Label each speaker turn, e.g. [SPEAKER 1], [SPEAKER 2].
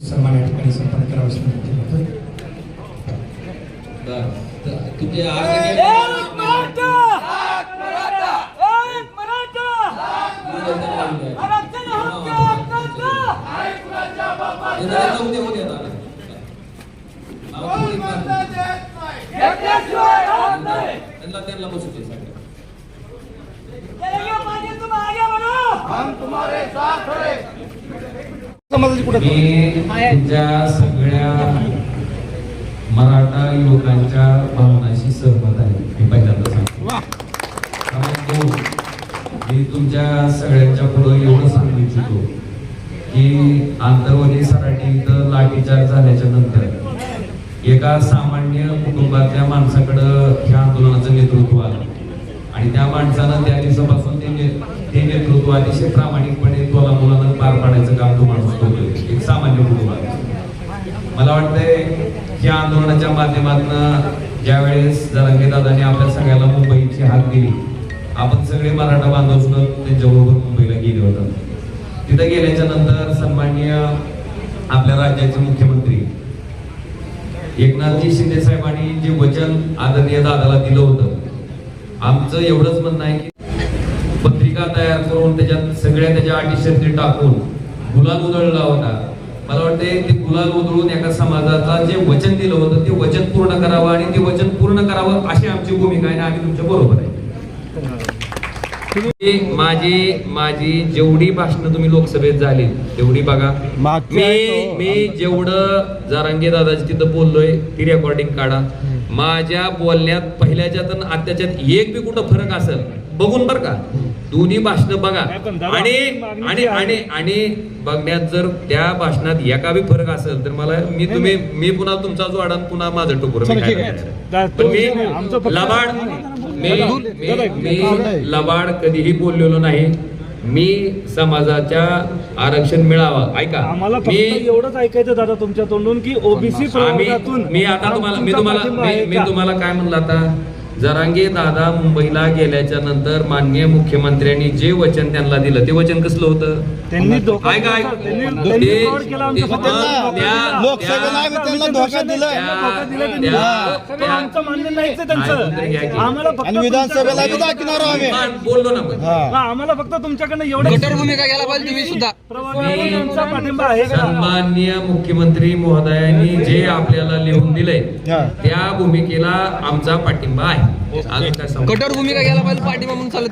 [SPEAKER 1] सन्मान या ठिकाणी संपन्न करावा असं विनंती करतो
[SPEAKER 2] तुमचे हे.
[SPEAKER 3] घेतल्याशिवाय राहत नाही
[SPEAKER 2] त्यांना त्यांना बसू दे सगळ्या.
[SPEAKER 3] चलेंगे मागे तुम आगे बढ़ो
[SPEAKER 4] समाजाची कुठे
[SPEAKER 5] मी तुमच्या सगळ्या मराठा युवकांच्या भावनाशी सहमत आहे. मी पहिल्यांदा सांगतो. दोन, मी तुमच्या सगळ्यांच्या पुढे एवढं सांगू इच्छितो की आंतरवादी सराठी इथं लाठीचार्ज झाल्याच्यानंतर एका सामान्य कुटुंबातल्या माणसाकडं ह्या आंदोलनाचं नेतृत्व आलं. आणि त्या माणसानं त्या दिवसापासून ते नेतृत्व अतिशय प्रामाणिकपणे तोला मुलानं पार पाडायचं काम तो माणूस करतोय एक सामान्य कुटुंबात मला वाटतंय या आंदोलनाच्या माध्यमातून ज्यावेळेस जरांगे दादाने आपल्या सगळ्याला मुंबईची हाक दिली आपण सगळे मराठा बांधव सुद्धा त्यांच्याबरोबर मुंबईला गेले होतो. तिथे गेल्याच्यानंतर सन्माननीय आपल्या राज्याचे मुख्यमंत्री एकनाथजी शिंदे साहेबांनी जे वचन आदरणीय दादाला दिलं होतं आमचं एवढंच म्हणणं आहे की पत्रिका तयार करून त्याच्यात सगळ्या त्याच्या अटी शर्ती टाकून गुलाल उधळला होता. मला वाटते ते गुलाल उधळून एका समाजाचा जे वचन दिलं होतं ते वचन पूर्ण करावं आणि ते वचन पूर्ण करावं अशी आमची भूमिका आहे आणि आम्ही तुमच्या बरोबर आहे. माझी माझी जेवढी भाषणं तुम्ही लोकसभेत झाली तेवढी बघा. मी. मी जेवढं जारांगे दादाची तिथं बोललोय ती रेकॉर्डिंग काढा. माझ्या बोलण्यात पहिल्याच्यात आणि आत्याच्यात एक बी कुठं फरक असेल बघून बर का. दोन्ही भाषणं बघा. आणि आणि आणि आणि बघण्यात जर त्या भाषणात एका बी फरक असेल तर मला मी तुम्ही मी पुन्हा तुमचा जो अडन पुन्हा माझं टोकर मी. पण लबाड मी लबाड कधीही बोललेलो नाही. मी समाजाच्या आरक्षण मिळावं. ऐका.
[SPEAKER 6] आम्हाला फक्त
[SPEAKER 5] मी
[SPEAKER 6] एवढंच ऐकायचं दादा तुमच्या तोंडून की ओबीसी
[SPEAKER 5] मी आता तुम्हाला मी तुम्हाला मी? तुम्हाला काय म्हणलं आता? जरांगे दादा मुंबईला गेल्याच्यानंतर माननीय मुख्यमंत्र्यांनी जे वचन त्यांना दिलं ते वचन कसलं होतं
[SPEAKER 6] त्यांनी धोका
[SPEAKER 5] ऐका ऐका
[SPEAKER 6] त्यांनी
[SPEAKER 5] ते-
[SPEAKER 6] त्यांनी
[SPEAKER 5] ते-
[SPEAKER 6] fraud केला आमच्या
[SPEAKER 5] ते-
[SPEAKER 6] पक्षाला.
[SPEAKER 5] त्या-
[SPEAKER 4] लोकसभेला आम्ही त्यांना धोका दिलाय
[SPEAKER 6] त्यांना धोका दिला त्यांनी.
[SPEAKER 5] त्या-
[SPEAKER 6] सगळं आमचं मान्य नाहीच आहे त्यांचं
[SPEAKER 5] ऐकून घ्या की.
[SPEAKER 6] आम्हाला फक्त तुमच्याकडनं-
[SPEAKER 4] दाखवणार आम्ही
[SPEAKER 5] बोललो ना मग
[SPEAKER 6] आम्हाला फक्त तुमच्याकडनं एवढं
[SPEAKER 7] कठोर भूमिका घ्यायला पाहिजे तुम्ही सुद्धा
[SPEAKER 6] प्रवर्गातून आमचा पाठिंबा आहे का
[SPEAKER 5] सन्माननीय मुख्यमंत्री महोदयांनी जे आपल्याला लिहून दिलंय. त्या भूमिकेला आमचा पाठिंबा आहे काय?
[SPEAKER 7] कठोर भूमिका घ्यायला पाहिजे पाठिंबा म्हणून चालत